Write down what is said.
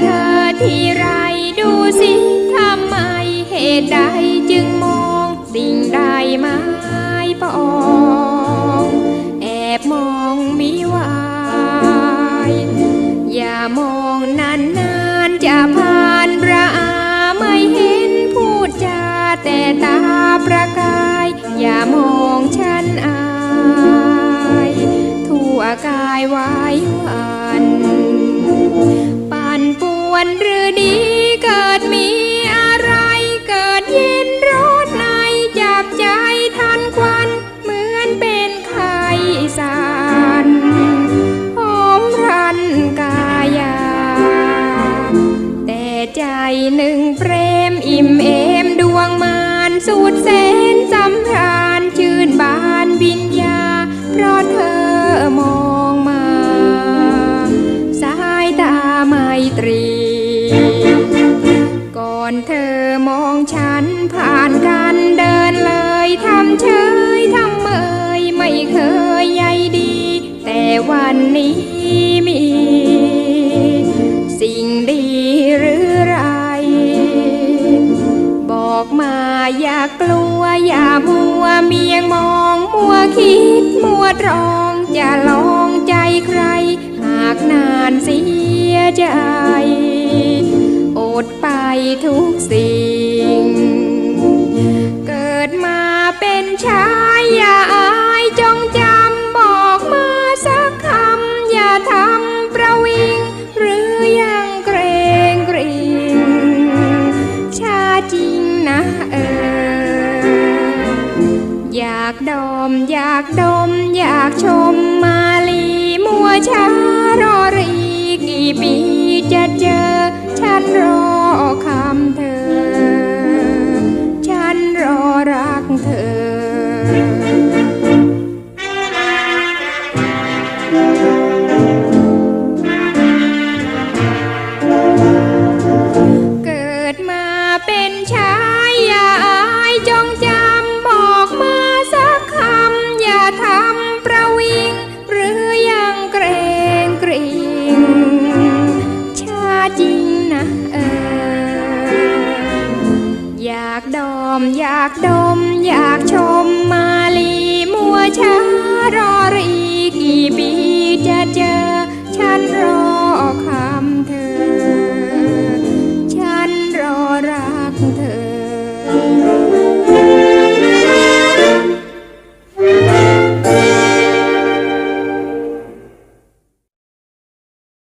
เธอที่ไรดูสิทำไมเหตุใดจึงมองสิ่งใดไม่ปองแอบมองมิวายอย่ามองนานนานๆจะผ่านระอาไม่เห็นพูดจาแต่ตาประกาย อย่ามองฉันอายทั่วกายไวหวันปั่นป่ วนหรือดีเกิดมีอะไรเกิดเย็นร้อนในจับใจทันควัน เหมือนเป็นไข้สารหอมรันกายา แต่ใจหนึ่งเปรมอิ่มเอมดวงมานสุดแส อนเธอมองฉันผ่านกันเดินเลยทำเฉยทำเมยไม่เคยใยดี แต่วันนี้มี สิ่งดีหรือไร บอกมาอย่ากลัวอย่ามัวเมียงมองมัวคิดมัวตรองจะลองใจใคร หากนานเสียใจ ทุกสิ่ง เกิดมาเป็นชายอย่าอายจงจำบอกมาสักคำ อย่าทำประวิง หรือยังเกรงเกรงชาจริงนะเออ อยากดม อยากดม อยากชมมาลีมัวชา จริงนะเอออยากดอมอยากดม อยากชมมาลีมัวช้ารออีกกี่ปีจะเจอ ฉันรอ